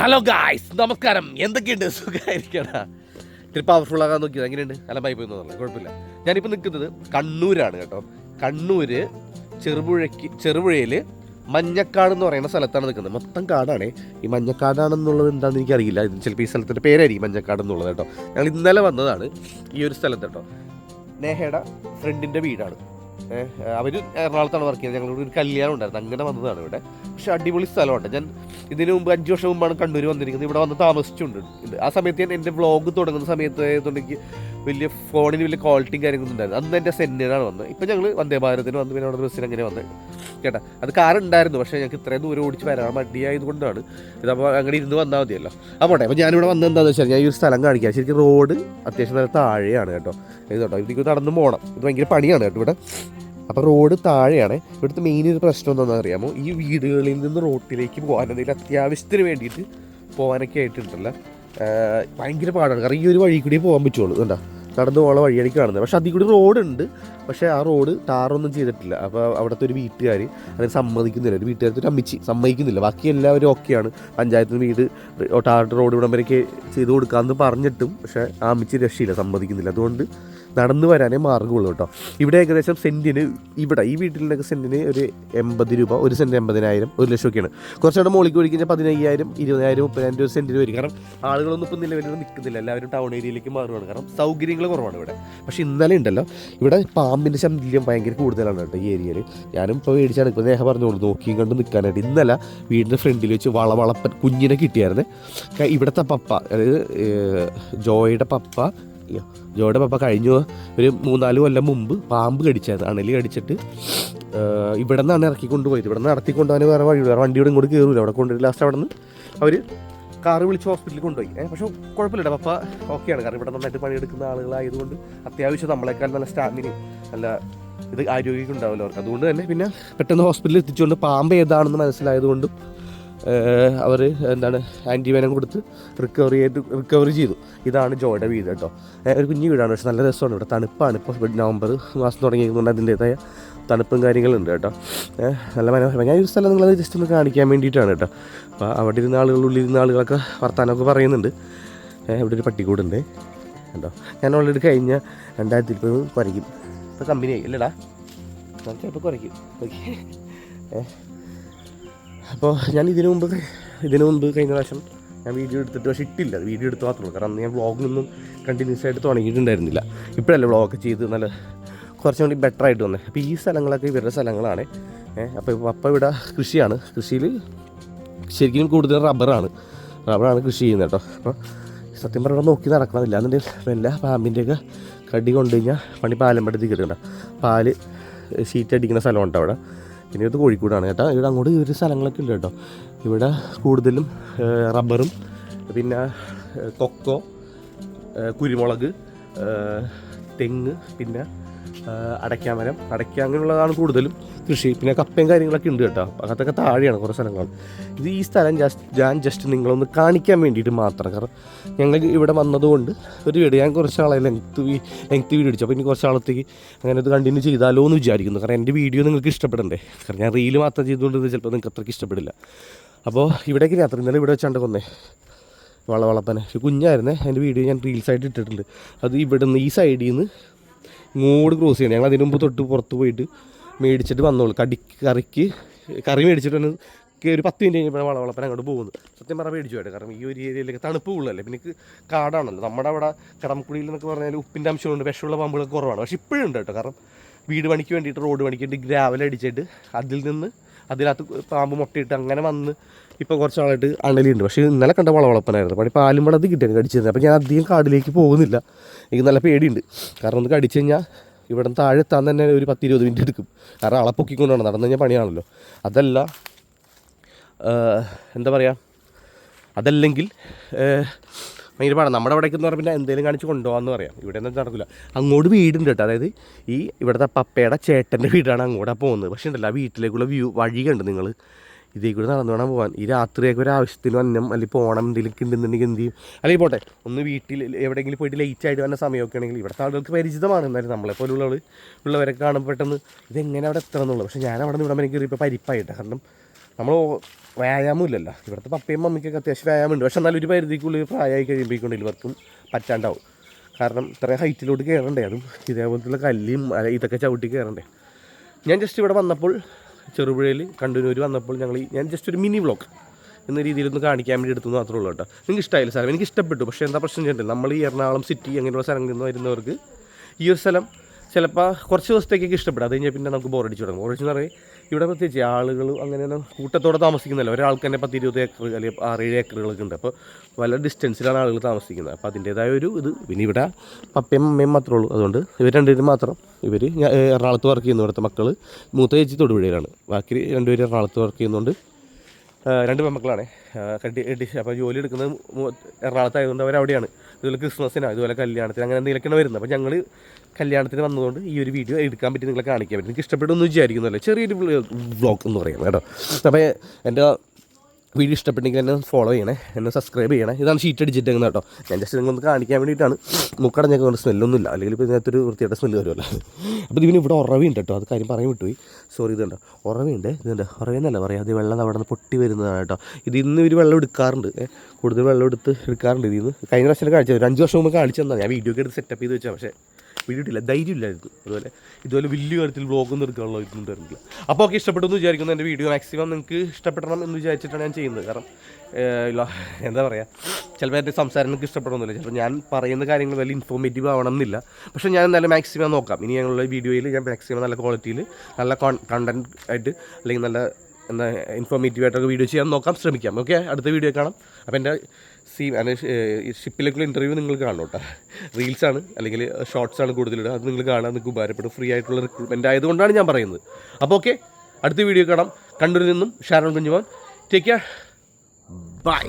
Hello guys നമസ്കാരം. എന്തൊക്കെയുണ്ട്? സുഖമായിരിക്കണ? ഇത്തിരി പവർഫുൾ ആകാൻ നോക്കിയത് എങ്ങനെയുണ്ട്? അലമ്പായി പോയി എന്നുള്ളത് കുഴപ്പമില്ല. ഞാനിപ്പോൾ നിൽക്കുന്നത് കണ്ണൂരാണ് കേട്ടോ. കണ്ണൂർ ചെറുപുഴയ്ക്ക് ചെറുപുഴയിൽ മഞ്ഞക്കാട് എന്ന് പറയുന്ന സ്ഥലത്താണ് നിൽക്കുന്നത്. മൊത്തം കാടാണ്. ഈ മഞ്ഞക്കാടാണെന്നുള്ളത് എന്താണെന്ന് എനിക്കറിയില്ല. ഇത് ചിലപ്പോൾ ഈ സ്ഥലത്തിന്റെ പേരായിരിക്കും മഞ്ഞക്കാട് എന്നുള്ളത് കേട്ടോ. ഞങ്ങൾ ഇന്നലെ വന്നതാണ് ഈ ഒരു സ്ഥലത്ത് കേട്ടോ. നേഹയുടെ ഫ്രണ്ടിന്റെ വീടാണ്. അവർ എറണാകുളത്താണ് വർക്ക് ചെയ്തത്. ഞങ്ങളുടെ ഒരു കല്യാണം ഉണ്ടായിരുന്നു. അങ്ങനെ വന്നതാണ് ഇവിടെ. പക്ഷെ അടിപൊളി സ്ഥലമുണ്ട്. ഞാൻ ഇതിനു മുമ്പ് അഞ്ച് വർഷം മുമ്പാണ് കണ്ണൂർ വന്നിരിക്കുന്നത്. ഇവിടെ വന്ന് താമസിച്ചുണ്ട്. ആ സമയത്ത് ഞാൻ എന്റെ വ്ളോഗ് തുടങ്ങുന്ന സമയത്ത് ആയതുകൊണ്ടെങ്കിൽ വലിയ ഫോണിന് വലിയ ക്വാളിറ്റിയും കാര്യങ്ങളൊന്നും ഉണ്ടായിരുന്നു അന്ന് എന്റെ സെന്നിനാണ് വന്നത് ഇപ്പം ഞങ്ങൾ വന്ദേ ഭാരതിന് വന്ന് പിന്നെ അവിടെ ബസ്സിന് അങ്ങനെ വന്ന്. കേട്ടാ? അത് കാർ ഉണ്ടായിരുന്നു. പക്ഷേ ഞങ്ങൾക്ക് ഇത്രയും ദൂരം ഓടിച്ച് വരാൻ മടിയായതുകൊണ്ടാണ്. ഇതപ്പോൾ അങ്ങനെ ഇരുന്ന് വന്നാൽ മതിയല്ലോ. അപ്പോൾ അപ്പോൾ ഞാനിവിടെ വന്നത് എന്താണെന്ന് വെച്ചാൽ ഞാൻ ഈ ഒരു സ്ഥലം കാണിക്കാം. ശരിക്കും റോഡ് അത്യാവശ്യം നല്ല താഴെയാണ് കേട്ടോ. ഇത് കേട്ടോ. ഇതിലേക്ക് നടന്നു പോകണം ഇത് ഭയങ്കര പണിയാണ് കേട്ടോ ഇവിടെ. അപ്പോൾ റോഡ് താഴെയാണ്. ഇവിടുത്തെ മെയിൻ ഒരു പ്രശ്നം എന്താണെന്ന് അറിയാമോ? ഈ വീടുകളിൽ നിന്ന് റോട്ടിലേക്ക് പോകാൻ എന്തെങ്കിലും അത്യാവശ്യത്തിന് വേണ്ടിയിട്ട് പോകാനൊക്കെ ആയിട്ടുണ്ടല്ല. ഭയങ്കര പാടാണ്. കാരണം ഈ ഒരു വഴി കൂടി പോകാൻ പറ്റുള്ളൂ. കണ്ടോ നടന്നു പോകുന്ന വഴിയാണ് കാണുന്നത്. പക്ഷെ അതിൽ കൂടി റോഡുണ്ട്. പക്ഷേ ആ റോഡ് ടാറൊന്നും ചെയ്തിട്ടില്ല. അപ്പോൾ അവിടുത്തെ ഒരു വീട്ടുകാർ അതിന് സമ്മതിക്കുന്നില്ല. ഒരു വീട്ടുകാരത്തെ ഒരു അമ്മിച്ചി സമ്മതിക്കുന്നില്ല. ബാക്കി എല്ലാവരും ഓക്കെയാണ്. പഞ്ചായത്തിന് വീട് ടാറിട്ട് റോഡ് ഇവിടം വരെയൊക്കെ ചെയ്ത് കൊടുക്കാമെന്ന് പറഞ്ഞിട്ടും പക്ഷേ ആ അമ്മിച്ചി രക്ഷയില്ല. സമ്മതിക്കുന്നില്ല. അതുകൊണ്ട് നടന്നു വരാനേ മാർഗമുള്ളൂ കേട്ടോ. ഇവിടെ ഏകദേശം സെന്റിന് ഇവിടെ ഈ വീട്ടിലൊക്കെ സെന്റിന് ഒരു എൺപത് രൂപ ഒരു സെന്റ് എൺപതിനായിരം ഒരു ലക്ഷമൊക്കെയാണ്. കുറച്ചുകൂടെ മുകളിലേക്ക് മോളിക്ക് കഴിഞ്ഞാൽ പതിനയ്യായിരം ഇരുപതിനായിരം മുപ്പതിനായിരം രൂപ സെന്റിന് വരും. കാരണം ആളുകളൊന്നും ഇപ്പം നിലവിൽ നിൽക്കുന്നില്ല. എല്ലാവരും ടൗൺ ഏരിയയിലേക്ക് മാറുകയാണ് കാരണം സൗകര്യങ്ങൾ കുറവാണ് ഇവിടെ. പക്ഷേ ഇന്നലെ ഉണ്ടല്ലോ ഇവിടെ പാമ്പിന്റെ ശല്യം ഭയങ്കര കൂടുതലാണ് കേട്ടോ ഈ ഏരിയയിൽ ഞാനും ഇപ്പോൾ മേടിച്ചാണ്. ഇപ്പോൾ നേഹ പറഞ്ഞോളൂ നോക്കിയും കണ്ട് നിൽക്കാനായിട്ട് ഇന്നലെ വീടിന്റെ ഫ്രണ്ടിൽ വെച്ച് വളവളപ്പൻ കുഞ്ഞിനെ കിട്ടിയായിരുന്നു. ഇവിടുത്തെ പപ്പ അതായത് ജോയുടെ പപ്പ അയ്യോ ജോയുടെ പപ്പ കഴിഞ്ഞ. ഒരു മൂന്നാൽ കൊല്ലം മുമ്പ് പാമ്പ് കടിച്ചത്. അണലി കടിച്ചിട്ട് ഇവിടെ നിന്നാണ് ഇറക്കി കൊണ്ടുപോയത് ഇവിടെ നിന്ന് നടത്തി കൊണ്ടുപോകാൻ വേറെ വഴി വേറെ വണ്ടിയുടെ ഇങ്ങോട്ട് കയറില്ല അവിടെ കൊണ്ടുപോയി ലാസ്റ്റ് അവിടെ നിന്ന് അവർ കാറ് വിളിച്ച് ഹോസ്പിറ്റലിൽ കൊണ്ടുപോയി. ഏഹ്, പക്ഷേ കുഴപ്പമില്ല പപ്പ ഓക്കെയാണ്. കാരണം ഇവിടെ നന്നായിട്ട് പണിയെടുക്കുന്ന ആളുകളായതുകൊണ്ട് അത്യാവശ്യം നമ്മളെക്കാൾ നല്ല സ്റ്റാമിന് നല്ല ഇത് ആരോഗ്യം ഉണ്ടാവില്ല അവർക്ക്. അതുകൊണ്ട് തന്നെ പിന്നെ പെട്ടെന്ന് ഹോസ്പിറ്റലിൽ എത്തിച്ചുകൊണ്ട് പാമ്പ് ഏതാണെന്ന് മനസ്സിലായതുകൊണ്ടും അവർ എന്താണ് ആന്റിബയോനം കൊടുത്ത് റിക്കവറി ചെയ്ത് റിക്കവറി ചെയ്തു. ഇതാണ് ജോയുടെ വീട് കേട്ടോ. ഒരു കുഞ്ഞു വീടാണ് പക്ഷെ നല്ല രസമാണ് ഇവിടെ. തണുപ്പാണ്. ഇപ്പോൾ നവംബർ മാസം തുടങ്ങിയതുകൊണ്ട് അതിന്റേതായ തണുപ്പും കാര്യങ്ങളുണ്ട് കേട്ടോ. നല്ല മനോഹരം ഞാൻ ഒരു സ്ഥലം നിങ്ങളത് ജസ്റ്റ് ഒന്ന് കാണിക്കാൻ വേണ്ടിയിട്ടാണ് കേട്ടോ. അപ്പോൾ അവിടെ ഇരുന്ന ആളുകൾ ഇരുന്ന ആളുകളൊക്കെ വർത്താനമൊക്കെ പറയുന്നുണ്ട്. ഇവിടെ ഒരു പട്ടിക്കൂടുണ്ട് കേട്ടോ. ഞാൻ ഓൾറെഡി കഴിഞ്ഞ രണ്ടായിരത്തി ഇരുപത് കുറയ്ക്കും. ഇപ്പോൾ കമ്പനിയായി അല്ലടാ. ഞാൻ ചിലപ്പോൾ കുറയ്ക്കും. ഓക്കെ. ഏ അപ്പോൾ ഞാൻ ഇതിനു മുമ്പ് ഇതിനു മുമ്പ് കഴിഞ്ഞ പ്രാവശ്യം ഞാൻ വീഡിയോ എടുത്തിട്ട് പക്ഷേ ഇട്ടില്ല. വീഡിയോ എടുത്ത് മാത്രമേ കാരണം അന്ന് ഞാൻ വ്ളോഗൊന്നും കണ്ടിന്യൂസ് ആയിട്ട് തുടങ്ങിയിട്ടുണ്ടായിരുന്നില്ല. ഇപ്പോഴല്ലേ വ്ളോഗ് ചെയ്ത് നല്ല കുറച്ചും കൂടി ബെറ്റർ ആയിട്ട് വന്നത് അപ്പോൾ ഈ സ്ഥലങ്ങളൊക്കെ ഇവരുടെ സ്ഥലങ്ങളാണ്. അപ്പോൾ അപ്പം ഇവിടെ കൃഷിയാണ്. കൃഷിയിൽ ശരിക്കും കൂടുതൽ റബ്ബറാണ്. റബ്ബറാണ് കൃഷി ചെയ്യുന്നത് കേട്ടോ. അപ്പോൾ സത്യം പറഞ്ഞാൽ നോക്കി നടക്കണമെന്നില്ല എന്നുണ്ടെങ്കിൽ എല്ലാ പാമ്പിന്റെയൊക്കെ കടി കൊണ്ടു കഴിഞ്ഞാൽ പണി പാലമ്പടത്തിൽ കയറിക്കണ്ട പാൽ ഷീറ്റ് അടിക്കുന്ന സ്ഥലമുണ്ട് അവിടെ. പിന്നെ ഇത് കോഴിക്കോടാണ് കേട്ടോ. ഇവിടെ അങ്ങോട്ട് ഒരു സ്ഥലങ്ങളൊക്കെ ഉണ്ട് കേട്ടോ. ഇവിടെ കൂടുതലും റബ്ബറും പിന്നെ കൊക്കോ കുരുമുളക് തെങ്ങ് പിന്നെ അടയ്ക്കാമരം അടയ്ക്ക അങ്ങനെയുള്ളതാണ് കൂടുതലും കൃഷി. പിന്നെ കപ്പയും കാര്യങ്ങളൊക്കെ ഉണ്ട് കേട്ടോ. അതൊക്കെ താഴെയാണ് കുറേ സ്ഥലങ്ങൾ ഇത് ഈ സ്ഥലം ജസ്റ്റ് ഞാൻ ജസ്റ്റ് നിങ്ങളൊന്ന് കാണിക്കാൻ വേണ്ടിയിട്ട് മാത്രം. കാരണം ഞങ്ങൾ ഇവിടെ വന്നതുകൊണ്ട് ഒരു വീട് ഞാൻ കുറച്ച് ആളെ ലെങ്ത്ത് ലെങ്ത്ത് വീഡിയോ അടിച്ചു അപ്പോൾ ഇനി കുറച്ച് ആളത്തേക്ക് അങ്ങനെ ഇത് കണ്ടിന്യൂ ചെയ്താലോ എന്ന് വിചാരിക്കുന്നു. കാരണം എന്റെ വീഡിയോ നിങ്ങൾക്ക് ഇഷ്ടപ്പെടണ്ടേ? കാരണം ഞാൻ റീൽ മാത്രം ചെയ്തുകൊണ്ട് ഇത് ചിലപ്പോൾ നിങ്ങൾക്ക് അത്രയ്ക്ക് ഇഷ്ടപ്പെടില്ല. അപ്പോൾ ഇവിടേക്ക് രാത്രി ഇന്നലെ ഇവിടെ വെച്ചാണ്ട് കൊന്നേ വളവളപ്പനെ കുഞ്ഞായിരുന്നേ. എന്റെ വീഡിയോ ഞാൻ റീൽസായിട്ട് ഇട്ടിട്ടുണ്ട്. അത് ഇവിടുന്ന് ഈ സൈഡിൽ നിന്ന് ഇങ്ങോട്ട് ക്രോസ് ചെയ്യണം. ഞങ്ങൾ അതിന് മുമ്പ് തൊട്ട് പുറത്ത് പോയിട്ട് മേടിച്ചിട്ട് വന്നോളൂ. കടി കറിക്ക് കറി മേടിച്ചിട്ട് ഒരു പത്ത് മിനിറ്റ് കഴിഞ്ഞപ്പോൾ വളവളപ്പന അങ്ങോട്ട് പോകുന്നു സത്യം പറഞ്ഞാൽ മേടിച്ചു പോയിട്ട് കാരണം ഈ ഒരു ഏരിയയിലേക്ക് തണുപ്പ് കൂടുതലല്ലേ? പിന്നെ കാടാണല്ലോ. നമ്മുടെ അവിടെ കടംകുടിയിൽ എന്നൊക്കെ പറഞ്ഞാൽ ഉപ്പിന്റെ അംശമുണ്ട്. വിഷമുള്ള പാമ്പുകളൊക്കെ കുറവാണ്. പക്ഷേ ഇപ്പോഴും ഉണ്ട് കേട്ടോ. കാരണം വീട് പണിക്ക് വേണ്ടിയിട്ട് റോഡ് പണിക്ക് വേണ്ടി ഗ്രാവൽ അടിച്ചിട്ട് അതിൽ നിന്ന് അതിനകത്ത് പാമ്പ് മുട്ടയിട്ട് അങ്ങനെ വന്ന് ഇപ്പോൾ കുറച്ച് നാളായിട്ട് അണലിയുണ്ട്. പക്ഷേ ഇന്നലെ കണ്ട വളവളപ്പനായിരുന്നു. പണി പാലും വളർത്തി കിട്ടിയാണ് കടിച്ചിരുന്നത്. അപ്പോൾ ഞാൻ അധികം കാടിലേക്ക് പോകുന്നില്ല. എനിക്ക് നല്ല പേടിയുണ്ട്. കാരണം ഒന്ന് കടിച്ചു കഴിഞ്ഞാൽ ഇവിടെ താഴെ എത്താൻ തന്നെ ഒരു പത്ത് ഇരുപത് മിനിറ്റ് എടുക്കും. കാരണം അളപ്പൊക്കിക്കൊണ്ടാണ് നടന്നു കഴിഞ്ഞാൽ പണിയാണല്ലോ. അതല്ല എന്താ പറയുക അതല്ലെങ്കിൽ ഭയങ്കര പാടാണ് നമ്മുടെ അവിടേക്ക് എന്ന് പറഞ്ഞാൽ പിന്നെ എന്തെങ്കിലും കാണിച്ച് കൊണ്ടുപോകാമെന്ന് പറയാം. ഇവിടെ ഒന്നും നടക്കില്ല അങ്ങോട്ട് വീടുണ്ട് കേട്ടോ. അതായത് ഈ ഇവിടുത്തെ പപ്പയുടെ ചേട്ടന്റെ വീടാണ് അങ്ങോട്ടാ പോകുന്നത്. പക്ഷേ ഉണ്ടല്ലോ ആ വീട്ടിലേക്കുള്ള വ്യൂ വഴി നിങ്ങൾ ഇതേ കൂടെ നടന്നു വേണം പോകാൻ ഈ രാത്രിയൊക്കെ ഒരു ആവശ്യത്തിന് വന്നം അല്ലെങ്കിൽ പോകണം എന്തെങ്കിലും ഉണ്ടെന്നുണ്ടെങ്കിൽ എന്ത് ചെയ്യും? അല്ലെങ്കിൽ പോട്ടെ ഒന്ന് വീട്ടിൽ എവിടെയെങ്കിലും പോയിട്ട് ലേറ്റ് ആയിട്ട് വന്ന സമയമൊക്കെ ആണെങ്കിൽ ഇവിടുത്തെ ആളുകൾക്ക് പരിചിതമാണ്. എന്നാലും നമ്മളെ പോലുള്ള ഉള്ളവരൊക്കെ കാണുമ്പോൾ പെട്ടെന്ന് ഇതെങ്ങനെ അവിടെ എത്തണം എന്നുള്ളത്. പക്ഷേ ഞാൻ അവിടെ നിന്ന് ഇവിടെ എനിക്ക് ഇപ്പോൾ പരിപ്പായിട്ടാണ് കാരണം നമ്മൾ വ്യായാമം ഇല്ലല്ലോ ഇവിടുത്തെ പപ്പയും മമ്മിക്കൊക്കെ അത്യാവശ്യം വ്യായാമമുണ്ട്. പക്ഷെ എന്നാലും ഒരു പരിധിക്കുള്ളിൽ പ്രായമായി കഴിയുമ്പോഴേക്കൊണ്ട് ഇവർക്കും പറ്റാണ്ടാവും. കാരണം ഇത്രയും ഹൈറ്റിലോട്ട് കയറണ്ടേ? അതും ഇതേപോലത്തുള്ള കല്ലും അല്ല ഇതൊക്കെ ചവിട്ടി കയറണ്ടേ? ഞാൻ ജസ്റ്റ് ഇവിടെ വന്നപ്പോൾ ചെറുപുഴയിൽ കണ്ടൂർ വന്നപ്പോൾ ഞങ്ങൾ ഞാൻ ജസ്റ്റ് ഒരു മിനി വ്ളോഗ് എന്ന രീതിയിലൊന്ന് കാണിക്കാൻ വേണ്ടി എടുത്തു മാത്രമേ ഉള്ളൂ കേട്ടോ. നിങ്ങൾക്ക് ഇഷ്ടമായില്ല സ്ഥലം എനിക്ക് ഇഷ്ടപ്പെട്ടു. പക്ഷേ എന്താ പ്രശ്നം ചെയ്തിട്ടില്ല നമ്മൾ ഈ എറണാകുളം സിറ്റി അങ്ങനെയുള്ള സ്ഥലങ്ങളിൽ നിന്ന് വരുന്നവർക്ക് ഈ ഒരു സ്ഥലം ചിലപ്പോൾ കുറച്ച് ദിവസത്തേക്കൊക്കെ ഇഷ്ടപ്പെടും. അത് കഴിഞ്ഞാൽ പിന്നെ നമുക്ക് ബോറടിച്ച് തുടങ്ങും. ബോറടിച്ച് പറയുന്നത് ഇവിടെ പ്രത്യേകിച്ച് ആളുകൾ അങ്ങനെ കൂട്ടത്തോടെ താമസിക്കുന്നില്ല ഒരാൾക്ക് തന്നെ പത്ത് ഇരുപത് ഏക്കർ അല്ലെങ്കിൽ ആറേഴ് ഏക്കറുകളൊക്കെ ഉണ്ട്. അപ്പോൾ വളരെ ഡിസ്റ്റൻസിലാണ് ആളുകൾ താമസിക്കുന്നത്. അപ്പോൾ അതിന്റേതായ ഒരു ഇത്. പിന്നെ ഇവിടെ പപ്പയും അമ്മയും മാത്രമേ ഉള്ളൂ. അതുകൊണ്ട് ഇവർ രണ്ടുപേരും മാത്രം. ഇവർ എറണാകുളത്ത് വർക്ക് ചെയ്യുന്നു. ഇവിടുത്തെ മക്കൾ മൂത്ത ചേച്ചി തൊടുപുഴയിലാണ്. ബാക്കി രണ്ടുപേരും എറണാകുളത്ത് വർക്ക് ചെയ്യുന്നുണ്ട്. രണ്ട് പെൺമക്കളാണ്. കണ്ടി അപ്പോൾ ജോലി എടുക്കുന്നത് എറണാകുളത്തായതുകൊണ്ട് അവരവിടെയാണ്. ഇതുപോലെ ക്രിസ്മസിനോ ഇതുപോലെ കല്യാണത്തിന് അങ്ങനെ എന്തെങ്കിലുമൊക്കെയാണ് വരുന്നത്. അപ്പോൾ ഞങ്ങൾ കല്യാണത്തിന് വന്നതുകൊണ്ട് ഈ ഒരു വീഡിയോ എടുക്കാൻ പറ്റി നിങ്ങളെ കാണിക്കാൻ പറ്റും. നിങ്ങൾക്ക് ഇഷ്ടപ്പെടുമെന്ന് വിചാരിക്കുന്നില്ല ചെറിയൊരു വ്ളോഗ് എന്ന് പറയുന്നത് കേട്ടോ. അപ്പോൾ എന്റെ വീഡിയോ ഇഷ്ടപ്പെട്ടെങ്കിൽ എന്നെ ഫോളോ ചെയ്യണേ എന്നെ സബ്സ്ക്രൈബ് ചെയ്യണേ. ഇതാണ് ഷീറ്റ് അടിച്ചിട്ടേക്കുന്നത് കേട്ടോ. ഞാൻ ജസ്റ്റ് നിങ്ങൾക്ക് കാണിക്കാൻ വേണ്ടിയിട്ടാണ്. മുക്കടഞ്ഞൊക്കെ കൊണ്ട് സ്മെല്ലൊന്നുമില്ല അല്ലെങ്കിൽ ഇപ്പോൾ ഇതിനകത്തൊരു വൃത്തിയായിട്ട് സ്മെല്ല് വരുമല്ലോ അപ്പോൾ ഇതിന് ഇവിടെ ഉറവുണ്ട് കേട്ടോ. അത് കാര്യം പറയാൻ വിട്ടുപോയി. സോറി ഇതുണ്ട് ഉറവുണ്ട്. ഇതുണ്ട് ഉറവെന്നല്ല പറയാം. അത് വെള്ളം അവിടെ നിന്ന് പൊട്ടി വരുന്നതാണ് കേട്ടോ. ഇത് ഇന്ന് ഒരു വെള്ളം എടുക്കാറുണ്ട്. കൂടുതൽ വെള്ളം എടുത്ത് എടുക്കാറുണ്ട് ഇതിൽ നിന്ന് കഴിഞ്ഞ പ്രാവശ്യം കാണിച്ചത്. ഒരു അഞ്ച് വർഷം മുമ്പ് കാണിച്ചു തന്നാൽ ഞാൻ വീഡിയോ എടുത്ത് സെറ്റപ്പ് ചെയ്ത് വെച്ചാൽ പക്ഷേ വീഡിയോ ധൈര്യമില്ലായിരുന്നു. അതുപോലെ ഇതുപോലെ വലിയ കാര്യത്തിൽ വ്ളോഗൊന്നും എടുക്കാനുള്ള ഇതൊന്നും തരുന്നില്ല അപ്പോൾ ഒക്കെ ഇഷ്ടപ്പെട്ടു എന്ന് വിചാരിക്കുന്നു എന്റെ വീഡിയോ മാക്സിമം നിങ്ങൾക്ക് ഇഷ്ടപ്പെടണം എന്ന് വിചാരിച്ചിട്ടാണ് ഞാൻ ചെയ്യുന്നത്. കാരണം എന്താ പറയുക ചിലപ്പോൾ എന്റെ സംസാരം നിങ്ങൾക്ക് ഇഷ്ടപ്പെടണമെന്നില്ല ചിലപ്പോൾ ഞാൻ പറയുന്ന കാര്യങ്ങൾ വലിയ ഇൻഫോർമേറ്റീവ് ആവണം എന്നില്ല പക്ഷേ ഞാൻ നല്ല മാക്സിമം നോക്കാം. ഇനി ഞങ്ങളുടെ വീഡിയോയിൽ ഞാൻ മാക്സിമം നല്ല ക്വാളിറ്റിയിൽ നല്ല കണ്ടന്റ് ആയിട്ട് അല്ലെങ്കിൽ നല്ല എന്താ ഇൻഫോർമേറ്റീവ് ആയിട്ടൊക്കെ വീഡിയോ ചെയ്യാൻ നോക്കാം ശ്രമിക്കാം. ഓക്കെ അടുത്ത വീഡിയോ കാണാം. അപ്പോൾ എന്റെ സീ അല്ലെ ഷിപ്പിലേക്കുള്ള ഇന്റർവ്യൂ നിങ്ങൾ കാണണം കേട്ടോ. റീൽസാണ് അല്ലെങ്കിൽ ഷോർട്സ് ആണ് കൂടുതലിടുക അത് നിങ്ങൾ കാണാൻ നിങ്ങൾക്ക് ഉപകാരപ്പെടും. ഫ്രീ ആയിട്ടുള്ള റിക്രൂട്ട്മെന്റ് ആയതുകൊണ്ടാണ് ഞാൻ പറയുന്നത്. അപ്പോൾ ഓക്കെ അടുത്ത വീഡിയോ കാണാം. കണ്ണൂരിൽ നിന്നും Sharon Kunjumon. Take care bye